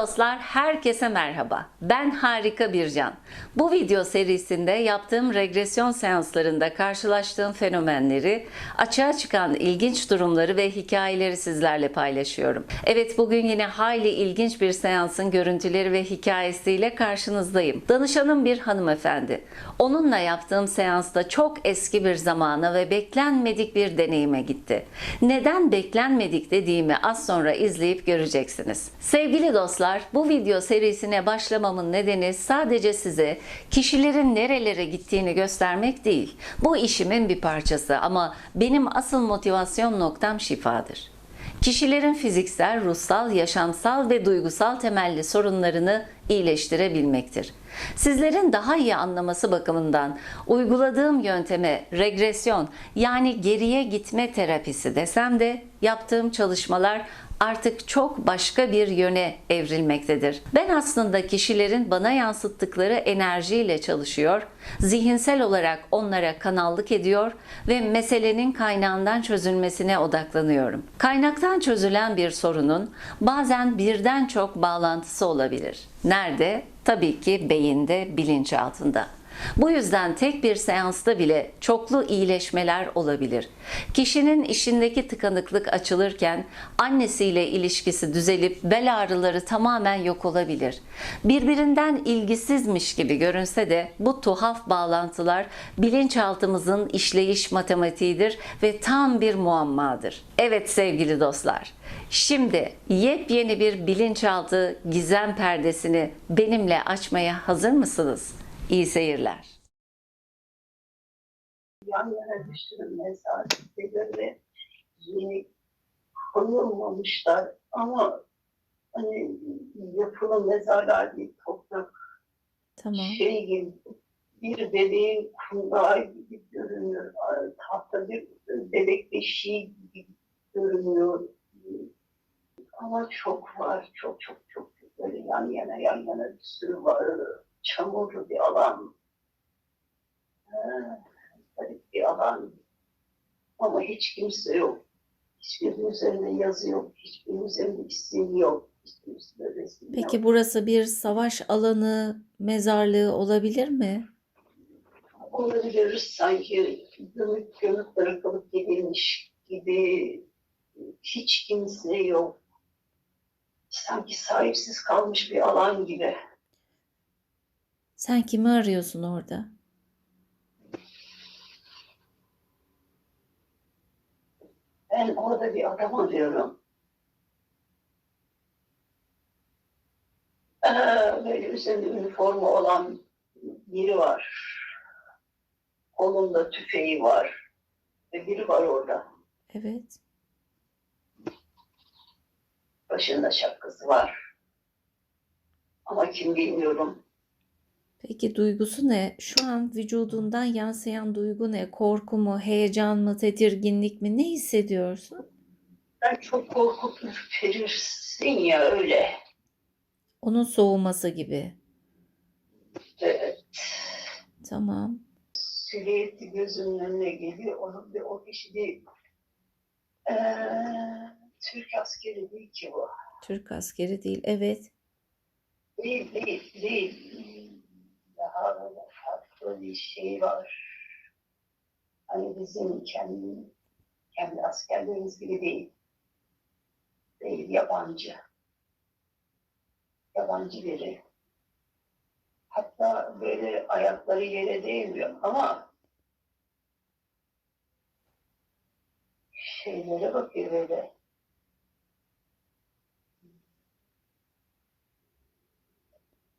Dostlar, herkese merhaba. Ben Harika Bircan. Bu video serisinde yaptığım regresyon seanslarında karşılaştığım fenomenleri, açığa çıkan ilginç durumları ve hikayeleri sizlerle paylaşıyorum. Evet, bugün yine hayli ilginç bir seansın görüntüleri ve hikayesiyle karşınızdayım. Danışanım bir hanımefendi. Onunla yaptığım seansta çok eski bir zamana ve beklenmedik bir deneyime gitti. Neden beklenmedik dediğimi az sonra izleyip göreceksiniz. Sevgili dostlar, bu video serisine başlamamın nedeni sadece size kişilerin nerelere gittiğini göstermek değil. Bu işimin bir parçası ama benim asıl motivasyon noktam şifadır. Kişilerin fiziksel, ruhsal, yaşamsal ve duygusal temelli sorunlarını iyileştirebilmektir. Sizlerin daha iyi anlaması bakımından uyguladığım yönteme regresyon yani geriye gitme terapisi desem de yaptığım çalışmalar artık çok başka bir yöne evrilmektedir. Ben aslında kişilerin bana yansıttıkları enerjiyle çalışıyor, zihinsel olarak onlara kanallık ediyor ve meselenin kaynağından çözülmesine odaklanıyorum. Kaynaktan çözülen bir sorunun bazen birden çok bağlantısı olabilir. Nerede? Tabii ki beyinde, bilinçaltında. Bu yüzden tek bir seansta bile çoklu iyileşmeler olabilir. Kişinin işindeki tıkanıklık açılırken annesiyle ilişkisi düzelip bel ağrıları tamamen yok olabilir. Birbirinden ilgisizmiş gibi görünse de bu tuhaf bağlantılar bilinçaltımızın işleyiş matematiğidir ve tam bir muammadır. Evet sevgili dostlar. Şimdi yepyeni bir bilinçaltı gizem perdesini benimle açmaya hazır mısınız? İyi seyirler. yan yana düşürün mesafeleri yeni koyulmamışlar ama hani yapılı mezarlar değil toprak Tamam. şey gibi bir bebeğin kundağı gibi görünüyor. Tahta bir bebek beşiği gibi görünüyor. Ama çok var, çok çok çok böyle yan yana yan yana bir sürü var. Çamurlu bir alan. Garip bir alan. Ama hiç kimse yok. Hiçbirinin üzerinde yazı yok. Hiçbirinin üzerinde isim yok. Hiçbirinin resim yok. Peki burası bir savaş alanı, mezarlığı olabilir mi? olabilir sanki gömük gömük bırakılıp gidilmiş gibi hiç kimse yok. Sanki sahipsiz kalmış bir alan gibi. Sen kimi arıyorsun orada? Ben orada bir adam arıyorum. Ee, böyle üzerinde üniforma olan biri var. Kolunda tüfeği var. Ve biri var orada. Evet. Başında şapkası var. Ama kim bilmiyorum. Peki duygusu ne? Şu an vücudundan yansıyan duygu ne? Korku mu, heyecan mı, tedirginlik mi? Ne hissediyorsun? Ben çok korkup ürperirsin ya öyle. Onun soğuması gibi. Evet. Tamam. Silüeti gözümün önüne geliyor. Onun bir o kişi değil. Ee, Türk askeri değil ki bu. Türk askeri değil. Evet. Değil, değil, değil. Daha böyle farklı bir şey var. Hani bizim kendi, kendi askerlerimiz gibi değil. Değil, yabancı. Yabancı biri. Hatta böyle ayakları yere değmiyor ama şeylere bakıyor böyle.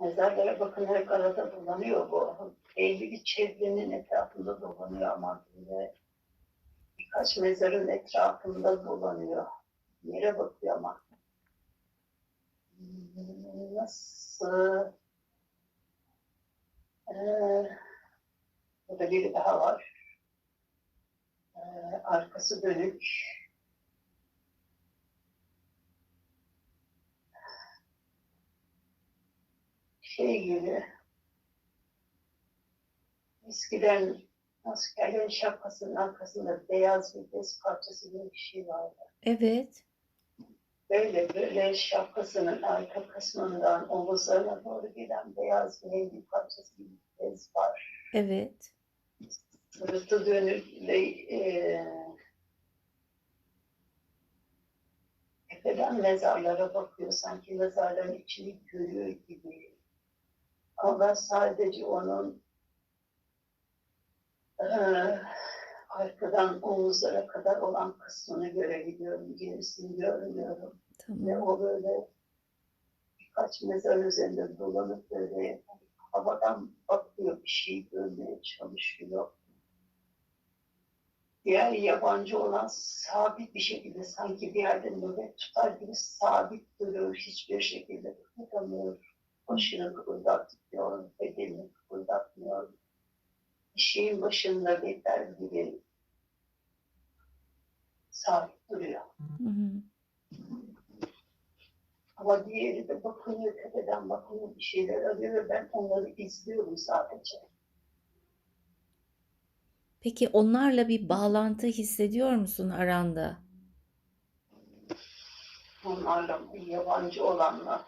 Mezarlara bakınarak arada dolanıyor bu. Belli bir çevrenin etrafında dolanıyor ama böyle birkaç mezarın etrafında dolanıyor. Yere bakıyor ama. Nasıl? Ee, burada biri daha var. Ee, arkası dönük. Şey gibi. Eskiden askerlerin şapkasının arkasında beyaz bir bez parçası gibi bir şey vardı. Evet. Böyle böyle şapkasının arka kısmından omuzlarına doğru giden beyaz mendil parçası gibi bir bez var. Evet. Sırtı dönük ve e, tepeden mezarlara bakıyor. Sanki mezarların içini görüyor gibi. Ben sadece onun e, arkadan omuzlara kadar olan kısmını görebiliyorum. Gerisini görmüyorum. Ve Tamam. o böyle birkaç mezar üzerinde dolanıp böyle havadan bakıyor, bir şey görmeye çalışıyor. Diğer yabancı olan sabit bir şekilde sanki bir yerde nöbet tutar gibi sabit duruyor. Hiçbir şekilde kıpırdamıyor. Başını kıpırdatmıyor, bedenini kıpırdatmıyor. Bir şeyin başında bekler gibi sabit duruyor. Hı hı. Ama diğeri de bakınıyor tepeden bakınıyor bir şeyler arıyor ve ben onları izliyorum sadece. Peki onlarla bir bağlantı hissediyor musun aranda? Onlarla yabancı olanla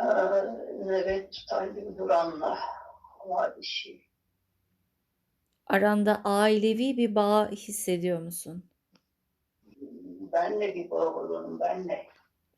eee nöbet tutan gibi duranla var bir şey. Aranda ailevi bir bağ hissediyor musun? Benle bir bağ onun benle.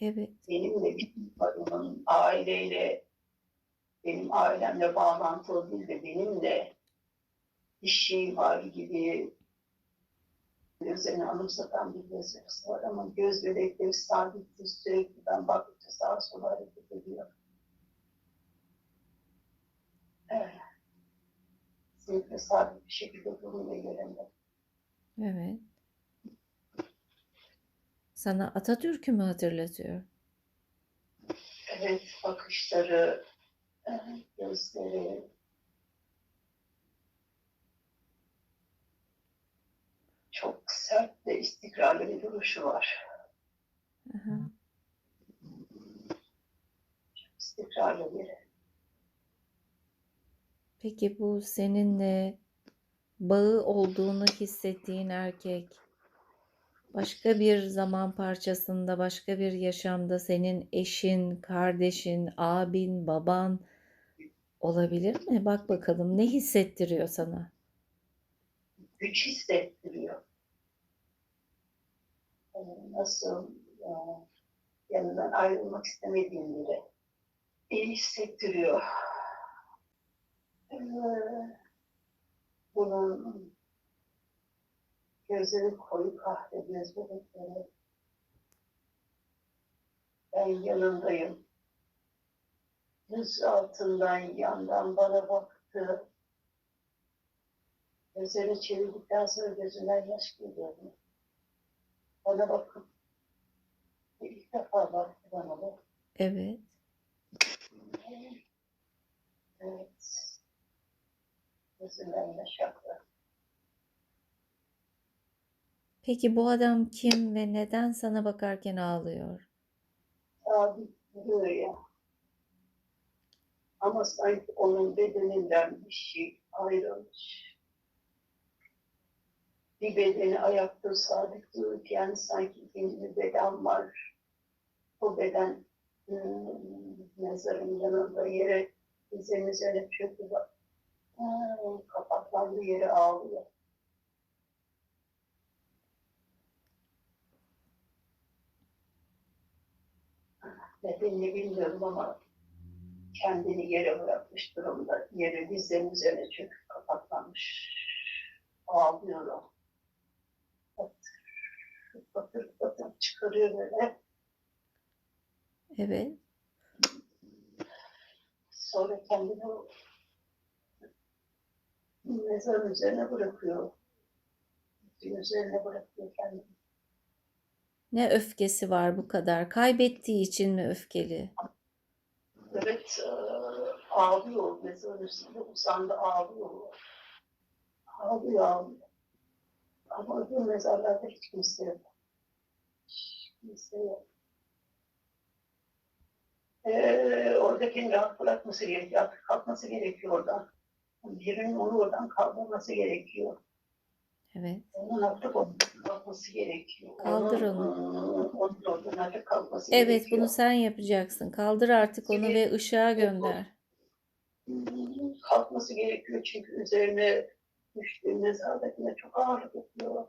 Evet. Benimle bir bağ var onun aileyle benim ailemle bağlantılı değil de benimle bir şey var gibi gözlerini anımsatan bir göz yapısı var ama göz bebekleri sabittir sürekli ben baktıkça sağa sola hareket ediyor. Evet. Kesinlikle sabit bir şekilde durmuyor yerinde. Evet. Sana Atatürk'ü mü hatırlatıyor? Evet, bakışları, gözleri. Çok sert ve istikrarlı bir duruşu var. Aha. İstikrarlı biri. Peki bu seninle bağı olduğunu hissettiğin erkek başka bir zaman parçasında, başka bir yaşamda senin eşin, kardeşin, abin, baban olabilir mi? Bak bakalım ne hissettiriyor sana? Güç hissettiriyor. E, Nasıl e, yanından ayrılmak istemediğim biri. İyi hissettiriyor. E, Bunun gözleri koyu kahve göz bebekleri. Ben yanındayım. Yüz altından yandan bana baktı. Gözlerini çevirdikten sonra gözünden yaş geliyordu. Bana bakıp ilk defa baktı bana da. Evet. Evet. Gözünden yaş aktı. Peki bu adam kim ve neden sana bakarken ağlıyor? Sabit duruyor ya. Ama sanki onun bedeninden bir şey ayrılmış. Bir bedeni ayakta sabit dururken sanki ikinci bir beden var. O beden mezarın yanında yere dizinin üzerine çöküp hmm, kapaklandığı yere ağlıyor. Nedenini bilmiyorum ama kendini yere bırakmış durumda. Yere dizlerinin üzerine çöküp kapaklanmış. Ağlıyorum. Batır, batır, batır çıkarıyor böyle. Evet. Sonra kendini mezarın üzerine bırakıyor. Üzerine bırakıyor kendini. Ne öfkesi var bu kadar? Kaybettiği için mi öfkeli? Evet, eee, ağlıyor. Mezarın üstünde uzandı ağlıyor. Ağlıyor, ağlıyor. Ama öbür mezarlarda hiç kimse yok. Hiç kimse yok. Ee, oradakini rahat bırakması gerekiyor. Artık kalkması gerekiyor oradan. Birinin onu oradan kaldırması gerekiyor. Evet. Onun artık onun kalkması gerekiyor. Kaldır Onun, onun oradan artık kalkması Evet, gerekiyor. bunu sen yapacaksın. Kaldır artık onu ve ışığa gönder. Kalkması gerekiyor çünkü üzerine düştüğü mezardakine çok ağırlık yapıyor.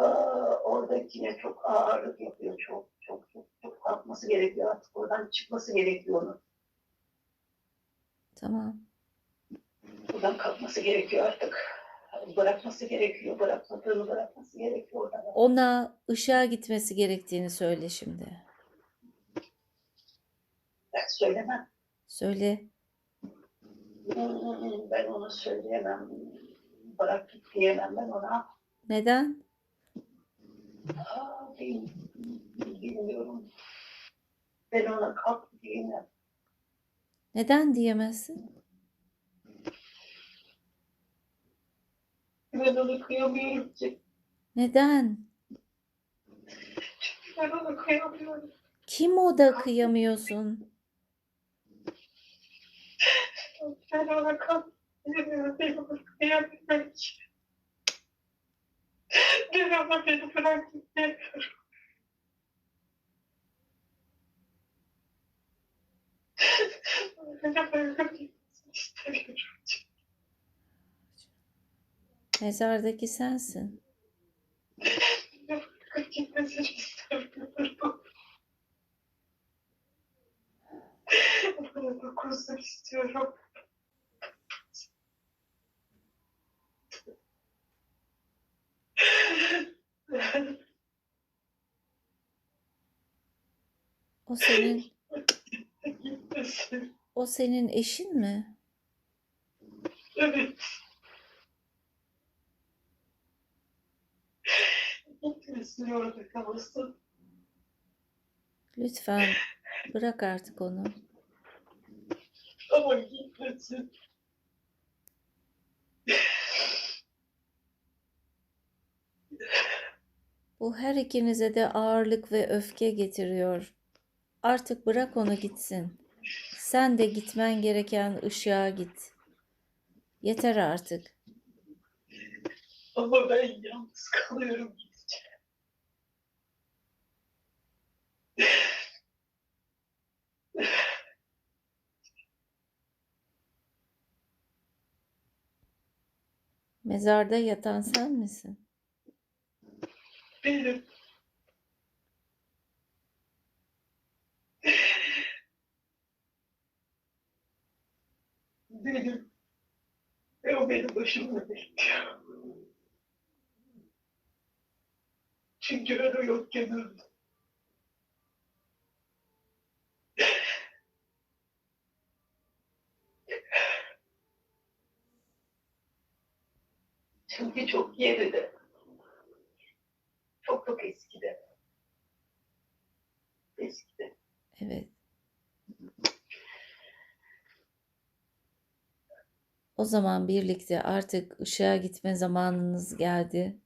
Aa, oradakine çok ağırlık yapıyor. Çok çok çok çok kalkması gerekiyor artık oradan çıkması gerekiyor onun. Tamam. Buradan kalkması gerekiyor artık. Bırakması gerekiyor. Bırakmadığını bırakması gerekiyor oradan. Ona ışığa gitmesi gerektiğini söyle şimdi. Ben söylemem. Söyle. Hmm, Ben onu söyleyemem. Bırak git diyemem ben ona. Neden? Bilmiyorum. Ben ona kalk diyemem. Neden diyemezsin? Ben onu kıyamıyorum. Neden? Ben ona kıyamıyorum. Kim o da kıyamıyorsun? Ben ona kalk diyemiyorum. Ben ona kıyamıyorum ki. Ben ona beni bırak git diyemiyorum. Ben ona istemiyorum. Mezardaki sensin. Bırakıp gitmesini istemiyorum. Bana dokunsun istiyorum. O senin o senin eşin mi? Evet. Gitmesin orada kalsın. Lütfen bırak artık onu. Ama gitmesin. Bu her ikinize de ağırlık ve öfke getiriyor. Artık bırak onu gitsin. Sen de gitmen gereken ışığa git. Yeter artık. Ama ben yalnız kalıyorum gideceğim. Mezarda yatan sen misin? Benim. Benim. Ve o benim başımda bekliyor. Çünkü ben o yokken öldüm. Çünkü çok geride. Çok çok eskide. Eskide. Evet. O zaman birlikte artık ışığa gitme zamanınız geldi.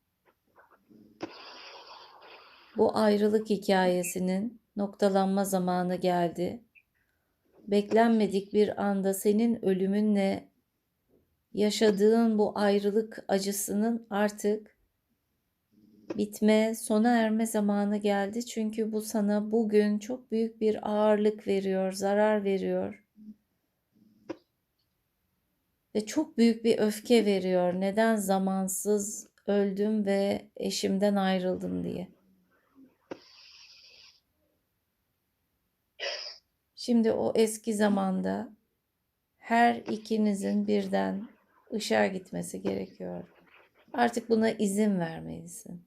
Bu ayrılık hikayesinin noktalanma zamanı geldi. Beklenmedik bir anda senin ölümünle yaşadığın bu ayrılık acısının artık bitme, sona erme zamanı geldi. Çünkü bu sana bugün çok büyük bir ağırlık veriyor, zarar veriyor. Ve çok büyük bir öfke veriyor. Neden zamansız öldüm ve eşimden ayrıldım diye. Şimdi o eski zamanda her ikinizin birden ışığa gitmesi gerekiyor. Artık buna izin vermelisin.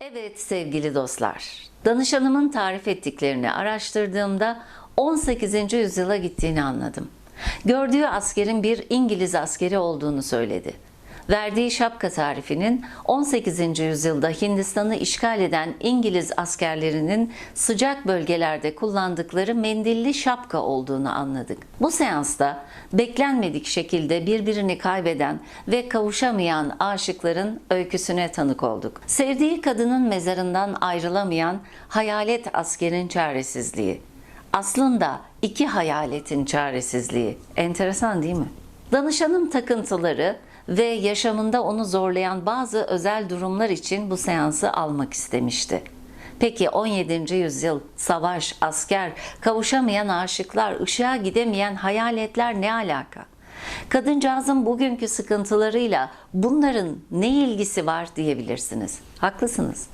Evet sevgili dostlar, danışanımın tarif ettiklerini araştırdığımda 18. yüzyıla gittiğini anladım. Gördüğü askerin bir İngiliz askeri olduğunu söyledi. Verdiği şapka tarifinin 18. yüzyılda Hindistan'ı işgal eden İngiliz askerlerinin sıcak bölgelerde kullandıkları mendilli şapka olduğunu anladık. Bu seansta beklenmedik şekilde birbirini kaybeden ve kavuşamayan aşıkların öyküsüne tanık olduk. Sevdiği kadının mezarından ayrılamayan hayalet askerin çaresizliği. Aslında iki hayaletin çaresizliği. Enteresan değil mi? Danışanın takıntıları ve yaşamında onu zorlayan bazı özel durumlar için bu seansı almak istemişti. Peki 17. yüzyıl, savaş, asker, kavuşamayan aşıklar, ışığa gidemeyen hayaletler ne alaka? Kadıncağızın bugünkü sıkıntılarıyla bunların ne ilgisi var diyebilirsiniz. Haklısınız.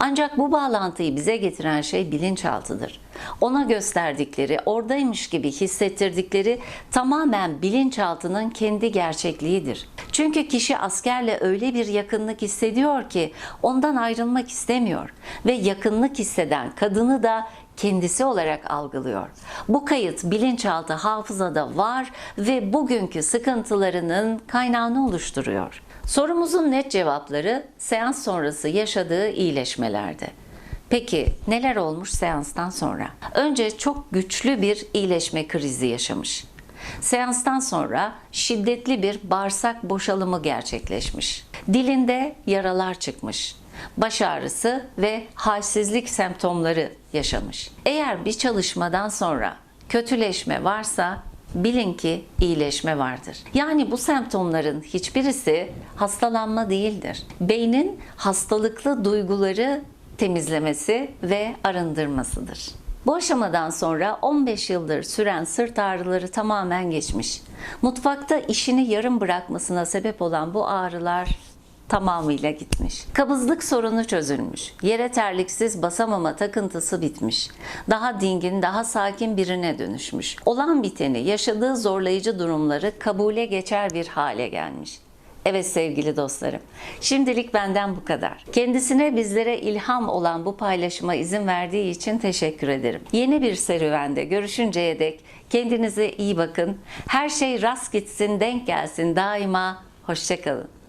Ancak bu bağlantıyı bize getiren şey bilinçaltıdır. Ona gösterdikleri, oradaymış gibi hissettirdikleri tamamen bilinçaltının kendi gerçekliğidir. Çünkü kişi askerle öyle bir yakınlık hissediyor ki ondan ayrılmak istemiyor ve yakınlık hisseden kadını da kendisi olarak algılıyor. Bu kayıt bilinçaltı hafızada var ve bugünkü sıkıntılarının kaynağını oluşturuyor. Sorumuzun net cevapları seans sonrası yaşadığı iyileşmelerde. Peki neler olmuş seanstan sonra? Önce çok güçlü bir iyileşme krizi yaşamış. Seanstan sonra şiddetli bir bağırsak boşalımı gerçekleşmiş. Dilinde yaralar çıkmış. Baş ağrısı ve halsizlik semptomları yaşamış. Eğer bir çalışmadan sonra kötüleşme varsa bilin ki iyileşme vardır. Yani bu semptomların hiçbirisi hastalanma değildir. Beynin hastalıklı duyguları temizlemesi ve arındırmasıdır. Bu aşamadan sonra 15 yıldır süren sırt ağrıları tamamen geçmiş. Mutfakta işini yarım bırakmasına sebep olan bu ağrılar tamamıyla gitmiş. Kabızlık sorunu çözülmüş. Yere terliksiz basamama takıntısı bitmiş. Daha dingin, daha sakin birine dönüşmüş. Olan biteni, yaşadığı zorlayıcı durumları kabule geçer bir hale gelmiş. Evet sevgili dostlarım. Şimdilik benden bu kadar. Kendisine bizlere ilham olan bu paylaşıma izin verdiği için teşekkür ederim. Yeni bir serüvende görüşünceye dek kendinize iyi bakın. Her şey rast gitsin, denk gelsin daima. Hoşçakalın.